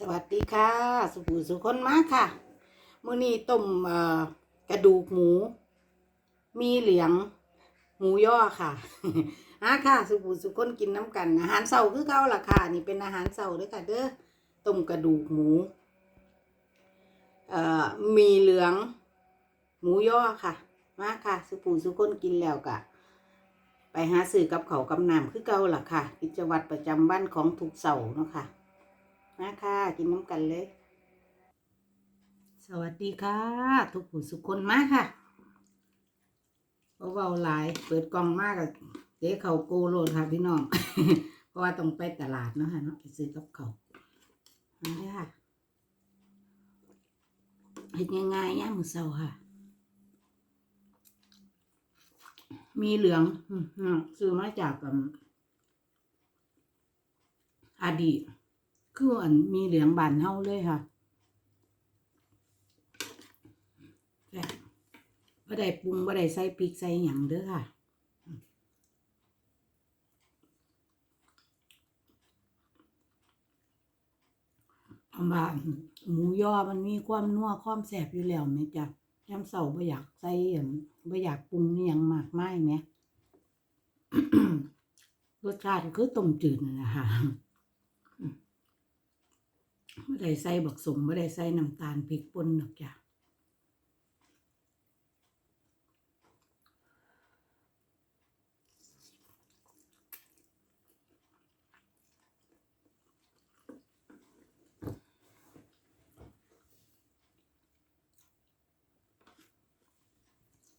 สวัสดีค่ะ สุภูสุคนมาค่ะมื้อนี้ต้มกระดูกหมู มีเหลืองหมูย่อค่ะอะค่ะ สุภูสุคนกินน้ำกันอาหารเสาร์คือเก่าล่ะค่ะ นี่เป็นอาหารเสาร์ด้วยค่ะ เด้อต้มกระดูกหมูเอ่อมีเหลือง หมูย่อค่ะ มาค่ะ สุภูสุคนกินแล้วกะไปหาซื้อกับเขากับน้ำคือเก่าล่ะค่ะกิจวัตรประจำวันของทุกเสาร์เนาะค่ะ มาค่ะกินน้ำกันเลย สวัสดีค่ะ ทุกผู้สุกคนมาค่ะเบาหลาย เปิดกล่องมากเจ๊เขาโกโลดค่ะพี่น้อง เพราะว่าต้องไปตลาดเนาะค่ะเนาะไปซื้อกับเขามาเลยค่ะเห็นง่ายๆย่ามมือเศร้าค่ะ มีเหลืองซื้อมาจากอดีต คืออันมีเหลืองบานเฮาเลยค่ะแซ่บบ่ได้ปรุงบ่ได้ใส่พริกใส่หยังเด้อค่ะเพราะว่าหมูย่อมันมีความนัวความแซ่บอยู่แล้วแม่จ้ะยามเช้าบ่อยากใส่อันบ่อยากปรุงนี่ยังมากมายแหมรสชาติคือต้มจืดนั่นแหละค่ะ ไม่ได้ใส่บักสมไม่ได้ใส่น้ำตาลพริกป่นหรอกจ้ะ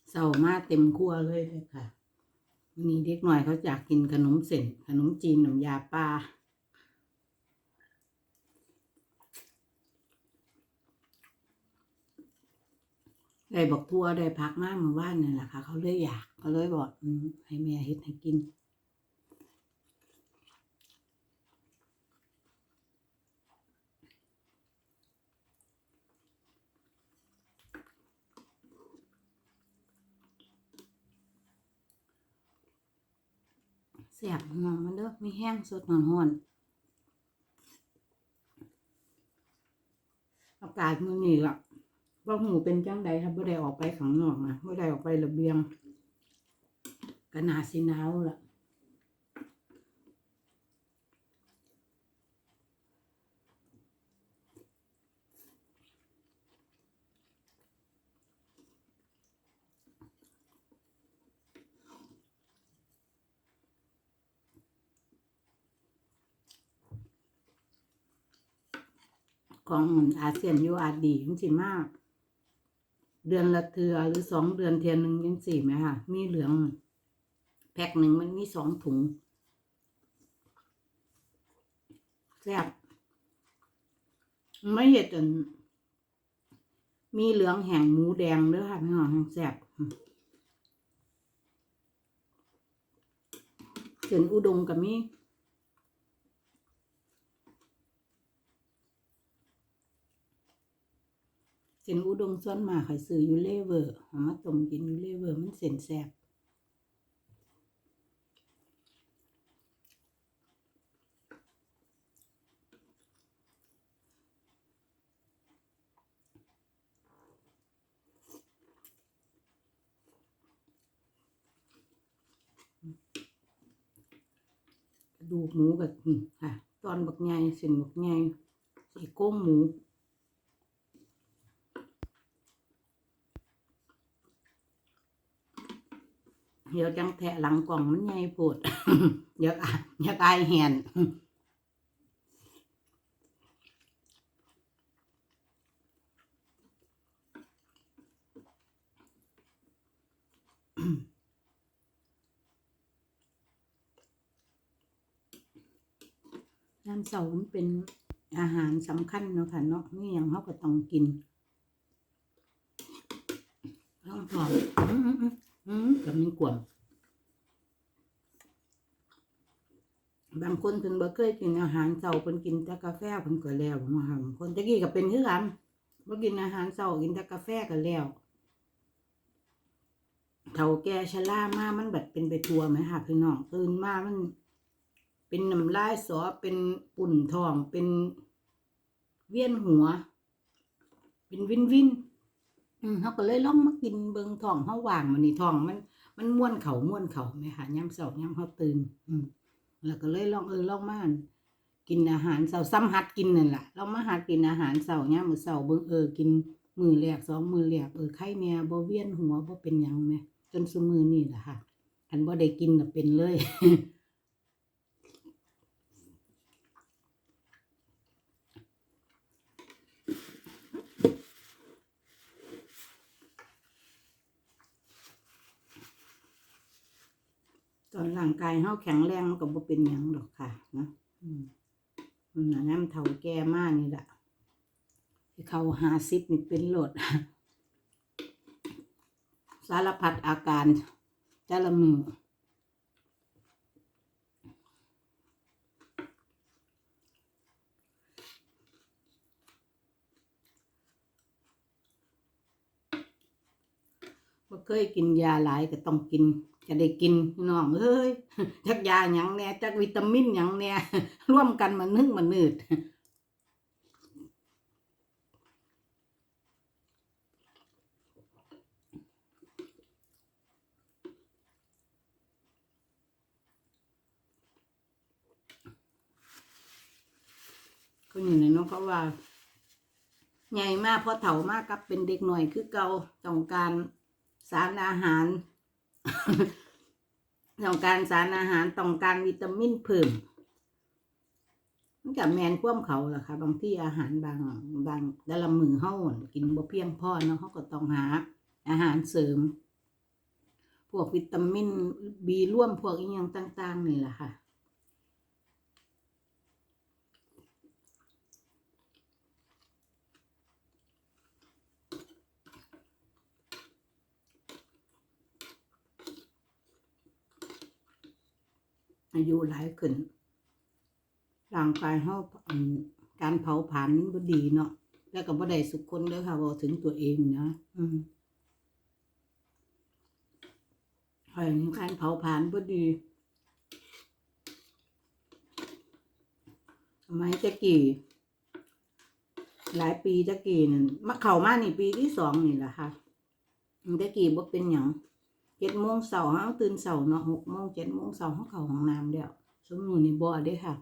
เศร้ามาเต็มครัวเลยเลยค่ะวันนี้เด็กหน่อยเขาอยากกินขนมเส้นขนมจีนน้ำยาปลา ได้บอกทั่วได้พักมากมาว่านนั่นแหละค่ะ เขาเลยอยากเขาเลยบอกอให้แม่เฮ็ดให้กินแสบหอมมันเด้อมีแห้งสดหอนหอนอากาศมื้อนี้ล่ะ ว่าหูเป็นจังใดครับบ่ได้ออกไปข้างนอกนะบ่ได้ออกไประเบียงก็นาสิหนาวล่ะของอาเซียนยูอาจดีจังสิมาก เดือนละเทือหรือสองเดือนเทียนหนึ่งยังสี่ไหมค่ะ มีเหลือง แพ็คหนึ่งมันมีสองถุงแซ่บไม่เห็ดจนมีเหลืองแห่งหมูแดงเด้อค่ะพี่น้องแห่งแซ่บเส้นอุดงกับมี เส้นอุดงส่วนมากใครซื้ออยู่เลเวอร์เอามาต้มกินอยู่เลเวอร์มันเส้นแซ่บดูหมูกับอืมค่ะ ตอนบักใหญ่เส้นบักใหญ่ใส่โก้งหมู เดี๋ยวจังแทะหลังกล่องมันใหญ่โพดเดี๋ยวอะอยากอายแหนน้ำเสามันเป็นอาหารสำคัญเนาะค่ะเนาะนี่ยังเขาก็ต้องกินต้องพออืมอืมอืมอืมกับมันกวม บางคนเพิ่นบ่เคยกินอาหารเช้าเพิ่นกินแต่กาแฟเพิ่นก็แล้วบางคนตะกี้ก็เป็นคือกันบ่กินอาหารเช้ากินแต่กาแฟก็แล้วเฒ่าแก่ชรามามันบัดเป็นไปทั่วไหมค่ะพี่น้องตื่นมามัน เป็นน้ำลายสอเป็นปุ่นทองเป็นเวียนหัว เป็นวินวินอืมเขาก็เลยลองมากินเบิงท้องเขาว่างมันนี่ท้องมัน มันม้วนเขาม้วนเขาไหมค่ะย่ำเสาย่ำเขาตื่น อืม แล้วก็เลยลองเออลองมานกินอาหารเสาซ้ำหัดกินนั่นแหละลองมาหัดกินอาหารเสาเนี่ยมมื้อเสาเบิ้งเออกินมือแรกสองมือแรกเออไข้แม่บ่เวียนหัวบ่เป็นยังแม่จนสมือนี่แหละค่ะอันบ่ได้กินก็เป็นเลย ตอนร่างกายเฮาแข็งแรงมันก็บ่เป็นหยังดอกค่ะนะอืมมันน่ะน้ำเฒ่าแก่มากนี่แหละที่เขาหาซิปนี่เป็นโหลด สารพัดอาการแต่ละมือบ่เคยกินยาหลายก็ต้องกิน จะได้กินน้องเอ้ยจักยาหยังแน่จักวิตามินหยังแน่ร่วมกันมานึ่งมานืดคนอยู่ในน้องเขาว่าใหญ่มากพอเฒ่ามากกับเป็นเด็กหน่อยคือเกาต้องการสารอาหาร ต้องการสารอาหารต้องการวิตามินเพิ่มมันกับแมนคว่ำเขาล่ะค่ะบางที่อาหารบางบางแต่ละมือเฮาอนกินบ่เพียงพอเนาะเขาก็ต้องหา อาหารเสริม พวกวิตามินบีร่วมพวกอีหยังต่าง ๆ นี่แหละค่ะ อายุหลายขึ้นร่างกายเฮาอืมการเผาผลาญมันบ่ดีเนาะแล้วก็บ่ได้สุขคนเด้อค่ะเว้าถึงตัวเองนะอืมให้การเผาผลาญบ่ดีสมัยตะกี้หลายปีตะกี้นั่นมาเข้ามานี่ปีที่สองนี่แหละค่ะตะกี้บ่เป็นหยัง เจ็ดโมงเช้าเฮาตื่นเช้าเนาะหกโมงเจ็ดโมงเช้าเฮาเข้าห้องน้ำแล้วสมมุตินี่บ่เด้ค่ะ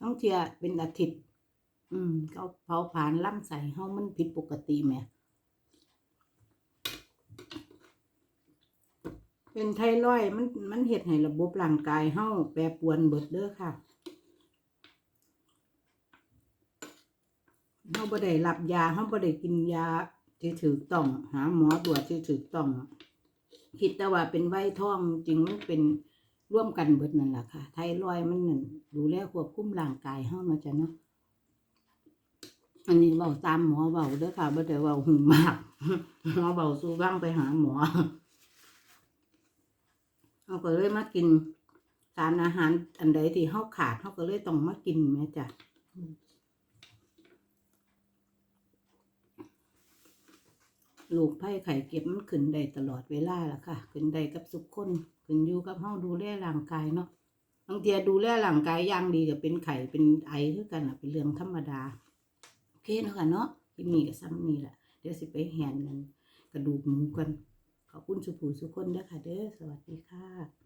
ต้องเที่ยเป็นอาทิตย์ อืมเขาเผาผลาญลำไส้เฮามันผิดปกติแหมเป็นไทรอยมันมันเฮ็ดให้ระบบร่างกายเฮาแปรปวนเบิดเด้อค่ะเฮาบ่ได้รับยาเฮาบ่ได้กินยาที่ถูกต้อง หาหมอตรวจที่ถูกต้อง คิดแต่ว่าเป็นไวท้องจริงมันเป็นร่วมกันเบิดนั่นแหละค่ะ ไทรอยมันนั่นดูแลควบคุมร่างกายเฮาเนาะจ้ะเนาะอันนี้เบาตามหมอเบาเด้อค่ะบ่ได้เบาหูมากหมอเบาสู้บ้างไปหาหมอเขาก็เลยมากินสารอาหารอันใดที่เฮาขาดเขาก็เลยต้องมากินแม่จ้ะ ลูกไผ่ไข่เก็บมันขึ้นได้ตลอดเวลาล่ะค่ะ ขึ้นได้กับสุกคนขึ้นอยู่กับเฮาดูแลร่างกายเนาะบางทีดูแลร่างกายอย่างดีก็เป็นไข่เป็นไอคือกันอะเป็นเรื่องธรรมดาโอเคเนาะค่ะเนาะที่มีกับซ้ำนี่แหละเดี๋ยวสิไปแหนกันกระดูกหมูกันขอบคุณสุภูสุคนเด้อค่ะเด้อสวัสดีค่ะ